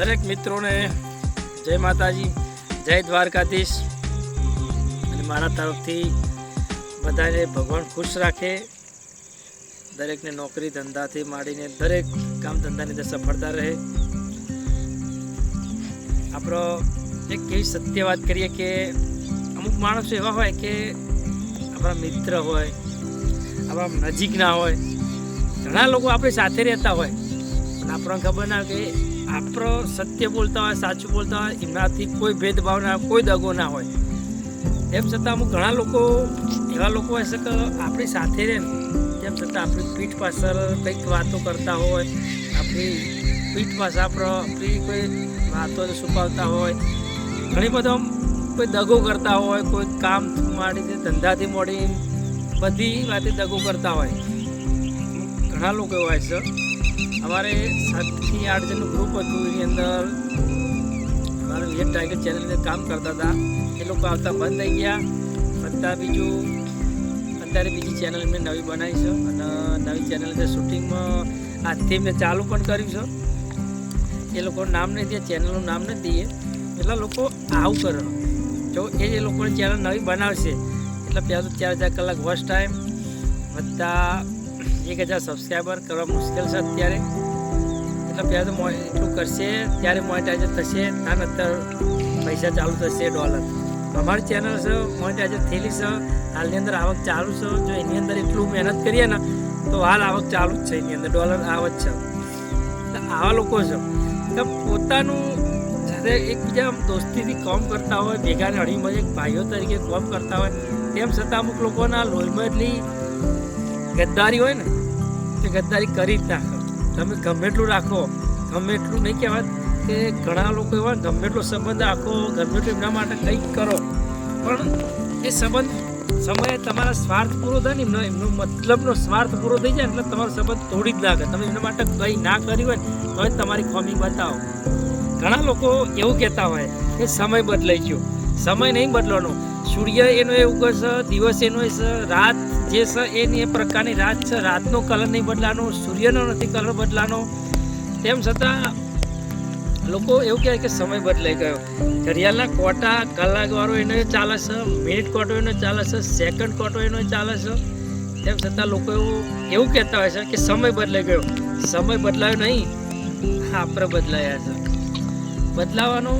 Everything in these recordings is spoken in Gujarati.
દરેક મિત્રોને જય માતાજી, જય દ્વારકાધીશ. અને મારા તરફથી બધાને ભગવાન ખુશ રાખે. દરેકને નોકરી ધંધાથી માંડીને દરેક કામ ધંધાની અંદર સફળતા રહે. આપણો એક એવી સત્ય વાત કરીએ કે અમુક માણસો એવા હોય કે આપણા મિત્ર હોય, આપણા નજીકના હોય. ઘણા લોકો આપણી સાથે રહેતા હોય. પણ આપણને ખબર ના કે આપણો સત્ય બોલતા હોય સાચું બોલતા હોય એમનાથી કોઈ ભેદભાવ ના હોય, કોઈ દગો ના હોય. તેમ છતાં અમુક ઘણા લોકો એવા લોકો હશે કે આપણી સાથે રહે. તેમ છતાં આપણી પીઠ પાછળ કંઈક વાતો કરતા હોય આપણી પીઠ પાછળ આપણો આપણી કોઈ વાતો છુપાવતા હોય. ઘણી બધો કોઈ દગો કરતા હોય કોઈ કામ માંડીને ધંધાથી મોડી બધી વાતે દગો કરતા હોય. ઘણા લોકો હોય છે. અમારે સાતથી આઠ જણનું ગ્રુપ હતું, એની અંદર અમારે વિયર ટાઈગર ચેનલને કામ કરતા હતા. એ લોકો આવતા બંધ થઈ ગયા. અત્યારે બીજું, અત્યારે બીજી ચેનલ મેં નવી બનાવી છે અને નવી ચેનલ શૂટિંગમાં આજથી મેં ચાલુ પણ કર્યું છે. એ લોકોનું નામ નહીં દે ચેનલનું નામ નથી દઈએ એટલા લોકો આવું કરે. જો એ લોકોની ચેનલ નવી બનાવશે, એટલે પહેલાં ચાર હજાર કલાક વોચ ટાઈમ વત્તા એક હજાર સબસ્ક્રાઈબર કરવા મુશ્કેલ છે અત્યારે. એટલે પહેલાં તો એટલું કરશે, ત્યારે મોનેટાઈઝર થશે ત્યાં અત્યારે પૈસા ચાલુ થશે ડોલર અમારી ચેનલ છે મોનેટાઈઝર થયેલી છે, હાલની અંદર આવક ચાલુ છે. જો એની અંદર એટલું મહેનત કરીએ ને, તો હાલ આવક ચાલુ જ છે એની અંદર ડોલર આવક છે. આવા લોકો છે. કે પોતાનું જ્યારે એકબીજા દોસ્તીથી કામ કરતા હોય ભેગાને હળી એક ભાઈઓ તરીકે કામ કરતા હોય, તેમ છતાં અમુક લોકોના લોહીમાં ગદ્દારી હોય ને, તે ગદ્દારી કરી જ નાખો. તમે ગમે એટલું રાખો. ગમે એટલું નહીં કહેવાય કે ઘણા લોકો એવા ગમે એટલો સંબંધ રાખો ગમે એટલું એમના માટે કંઈક કરો. પણ એ સંબંધ સમયે તમારા સ્વાર્થ પૂરો થાય ને, એમનો એમનો મતલબનો સ્વાર્થ પૂરો થઈ જાય એટલે તમારો સંબંધ તોડી જ નાખે. તમે એમના માટે કંઈ ના કર્યું હોય તો જ તમારી ખોમી બતાવો. ઘણા લોકો એવું કહેતા હોય કે સમય બદલાઈ ગયો. સમય નહીં બદલવાનો. સૂર્ય એનો એવું છે, દિવસ એનો છે, રાત જે છે એની એ પ્રકારની રાત છે. રાતનો કલર નહીં બદલાનો, સૂર્યનો નથી કલર બદલાનો. તેમ છતાં લોકો એવું કહેવાય કે સમય બદલાઈ ગયો. ઘડિયાળના કોટા, કલાકવાળો એનો ચાલે છે, મિનિટ કોટો એનો ચાલે છે, સેકન્ડ કોટો એનો ચાલે છે. તેમ છતાં લોકો એવું એવું કહેતા હોય છે કે સમય બદલાઈ ગયો. સમય બદલાયો નહીં, આપણે બદલાયા છે. બદલાવાનો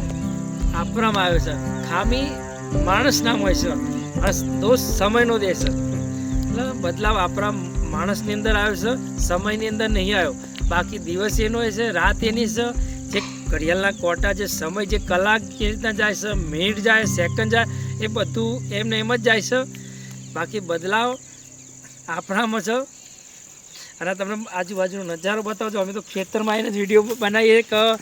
આપણામાં આવ્યો છે. ખામી માણસ નામ હોય છે. અને દોષ સમયનો દે છે. એટલે બદલાવ આપણા માણસની અંદર આવ્યો છે, સમયની અંદર નહીં આવ્યો. બાકી દિવસ એનો છે, રાત એની છે. જે ઘડિયાળના કોટા, જે સમય, જે કલાક કેવી રીતના જાય છે, મિનિટ જાય, સેકન્ડ જાય, એ બધું એમને એમ જ જાય છે. બાકી બદલાવ આપણામાં છે. અને તમને આજુબાજુનો નજારો બતાવજો. અમે તો ખેતરમાં આવીને જ વીડિયો બનાવીએ. કે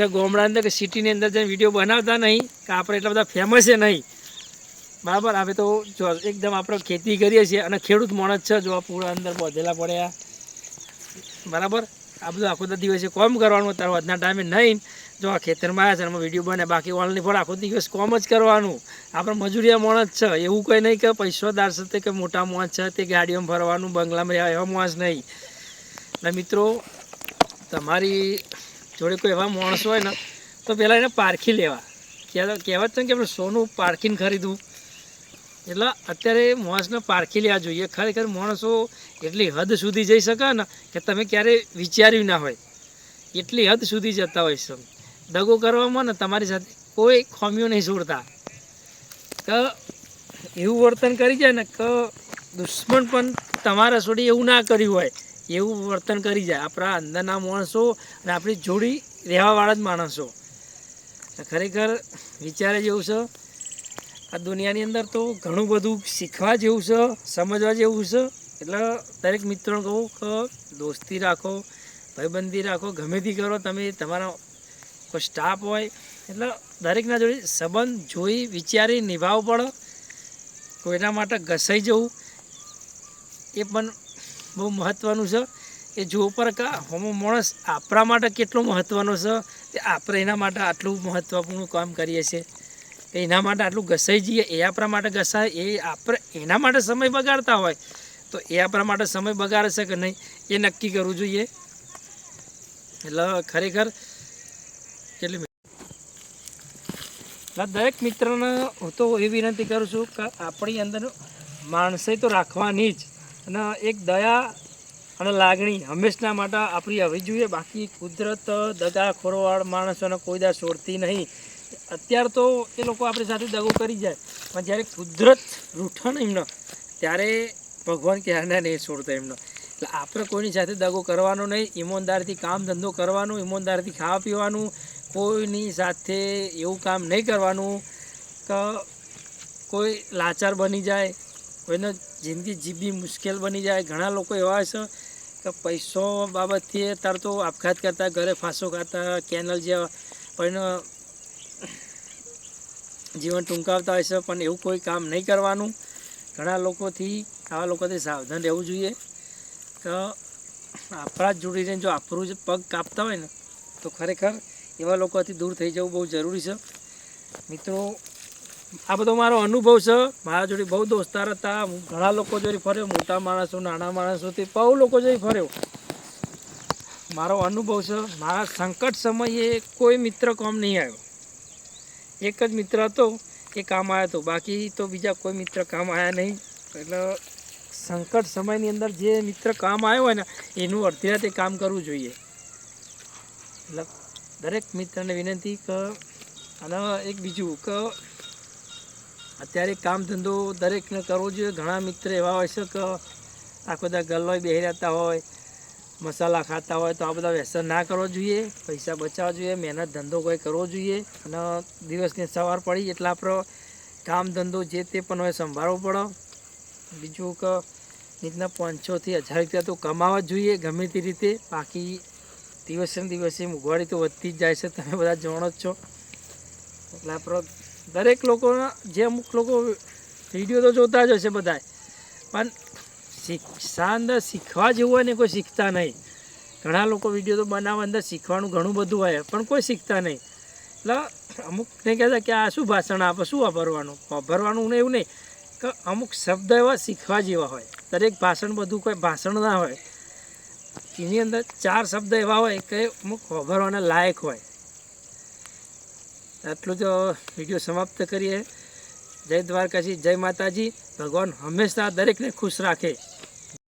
છે ગામડા અંદર કે સિટીની અંદર જઈને વીડિયો બનાવતા નહીં. કે આપણે એટલા બધા ફેમસ છે નહીં. બરાબર? હવે તો જો એકદમ આપણે ખેતી કરીએ છીએ અને ખેડૂત માણસ છે, જો આ પૂરા અંદર બોધેલા પડ્યા. બરાબર? આ બધું આખો દિવસે કોમ કરવાનું તારો આજના ટાઈમે નહીં. જો આ ખેતરમાં આવ્યા છે એમાં વીડિયો બને બાકી ઓનલી પણ આખો દિવસ કોમ જ કરવાનું. આપણે મજૂરિયા માણસ છે, એવું કંઈ નહીં કે પૈસોદાર છે કે મોટા માણસ છે તે ગાડીઓમાં ફરવાનું, બંગલામાં રહેવા એવા માણસ નહીં. અને મિત્રો, તમારી જોડે કોઈ એવા માણસ હોય ને, તો પહેલાં એને પારખી લેવા. કહેવાત છે કે આપણે સોનું પારખીને ખરીદવું. એટલે અત્યારે માણસને પારખી લેવા જોઈએ. ખરેખર માણસો એટલી હદ સુધી જઈ શકે ને કે તમે ક્યારે વિચાર્યું ના હોય. એટલી હદ સુધી જતા હોય છે. દગો કરવામાં ને તમારી સાથે કોઈ ખોમીઓ નહીં છોડતા. કે એવું વર્તન કરી જાય ને કે દુશ્મન પણ તમારા છોડી એવું ના કર્યું હોય, એવું વર્તન કરી જાય. આપણા અંદરના માણસો અને આપણી જોડી રહેવાવાળા જ માણસો. ખરેખર વિચારે જેવું છે, આ દુનિયાની અંદર તો ઘણું બધું શીખવા જેવું છે, સમજવા જેવું છે. એટલે દરેક મિત્રોને કહું કે દોસ્તી રાખો, ભાઈબંધી રાખો, ગમે તે કરો, તમે તમારા કોઈ સ્ટાફ હોય. એટલે દરેકના જોડે સંબંધ જોઈ, વિચારી નિભાવવો પડે. કોઈના માટે ઘસાઈ જવું, એ પણ બહુ મહત્ત્વનું છે. એ જો પર કા હોમો માણસ આપણા માટે કેટલો મહત્ત્વનો છે? કે આપણે એના માટે આટલું મહત્ત્વપૂર્ણ કામ કરીએ છીએ કે એના માટે આટલું ઘસાઈ જઈએ, એ આપણા માટે ઘસાય, એ આપણે એના માટે સમય બગાડતા હોય, તો એ આપણા માટે સમય બગાડે છે કે નહીં? એ નક્કી કરવું જોઈએ. એટલે ખરેખર? એટલે દરેક મિત્રને હું તો એ વિનંતી કરું છું કે આપણી અંદર માણસે તો રાખવાની જ. અને એક દયા અને લાગણી હંમેશના માટે આપણી આવી જોઈએ. બાકી કુદરત દગાખોરવાળ માણસોને કોઈ દા છોડતી નહીં. અત્યારે તો એ લોકો આપણી સાથે દગો કરી જાય. પણ જ્યારે કુદરત રૂઠણ એમનો, ત્યારે ભગવાન ક્યારે નહીં છોડતો એમનો. એટલે આપણે કોઈની સાથે દગો કરવાનો નહીં. ઈમાનદારથી કામ ધંધો કરવાનો, ઈમાનદારથી ખાવા પીવાનું, કોઈની સાથે એવું કામ નહીં કરવાનું કે કોઈ લાચાર બની જાય, કોઈને જિંદગી જીવવી મુશ્કેલ બની જાય. ઘણા લોકો એવા છે કે પૈસો બાબતથી તાર તો આપઘાત કરતા, ઘરે ફાંસો ખાતા, કેનલ જેવા પણ જીવન ટૂંકાવતા હોય છે, પણ એવું કોઈ કામ નહીં કરવાનું. ઘણા લોકોથી, આવા લોકોથી સાવધાન રહેવું જોઈએ. કે આપણા જ જોડી રહીને જો આપણું જ પગ કાપતા હોય ને, તો ખરેખર એવા લોકોથી દૂર થઈ જવું બહુ જરૂરી છે. મિત્રો આ બધો મારો અનુભવ છે. મારા જોડે બહુ દોસ્તાર હતા. ઘણા લોકો જોડે ફર્યો. મોટા માણસો, નાના માણસોથી બહુ લોકો જોડે ફર્યો. મારો અનુભવ છે, મારા સંકટ સમયે કોઈ મિત્ર કામ નહીં આવ્યો. એક જ મિત્ર હતો, એ કામ આવ્યો હતો. બાકી તો બીજા કોઈ મિત્ર કામ આવ્યા નહીં. એટલે સંકટ સમયની અંદર જે મિત્ર કામ આવ્યો હોય ને, એનું અડધી રાતે કામ કરવું જોઈએ. એટલે દરેક મિત્રને વિનંતી કે, અને એક બીજું કે અત્યારે કામ ધંધો દરેકને કરવો જોઈએ. ઘણા મિત્ર એવા હોય છે કે આખો બધા ગલ્લોય બેહી રહેતા હોય, મસાલા ખાતા હોય તો આ બધા વ્યસન ના કરવો જોઈએ, પૈસા બચાવવા જોઈએ, મહેનત ધંધો કોઈ કરવો જોઈએ અને દિવસની સવાર પડી એટલે આપણો કામ ધંધો જે તે પણ હોય સંભાળવો પડે. બીજું કે રીતના પાંચસોથી હજાર રૂપિયા તો કમાવા જોઈએ ગમે તે રીતે. બાકી દિવસે ને દિવસે મોંઘવારી તો વધતી જ જાય છે. તમે બધા જાણો જ છો. એટલે આપણો દરેક લોકોના જે અમુક લોકો વીડિયો તો જોતા જ હશે બધા પણ શિક્ષા અંદર શીખવા જેવું હોય ને કોઈ શીખતા નહીં. ઘણા લોકો વીડિયો તો બનાવવા અંદર શીખવાનું ઘણું બધું હોય, પણ કોઈ શીખતા નહીં. એટલે અમુક ને કહેતા કે આ શું ભાષણ આપે, શું વાપરવાનું? વાપરવાનું ને એવું નહીં. કે અમુક શબ્દ એવા શીખવા જેવા હોય. દરેક ભાષણ બધું કોઈ ભાષણ ના હોય. એની અંદર ચાર શબ્દ એવા હોય કે અમુક વાપરવાના લાયક હોય. આટલું તો વીડિયો સમાપ્ત કરીએ. જય દ્વારકાજી જય માતાજી. ભગવાન હંમેશા દરેકને ખુશ રાખે.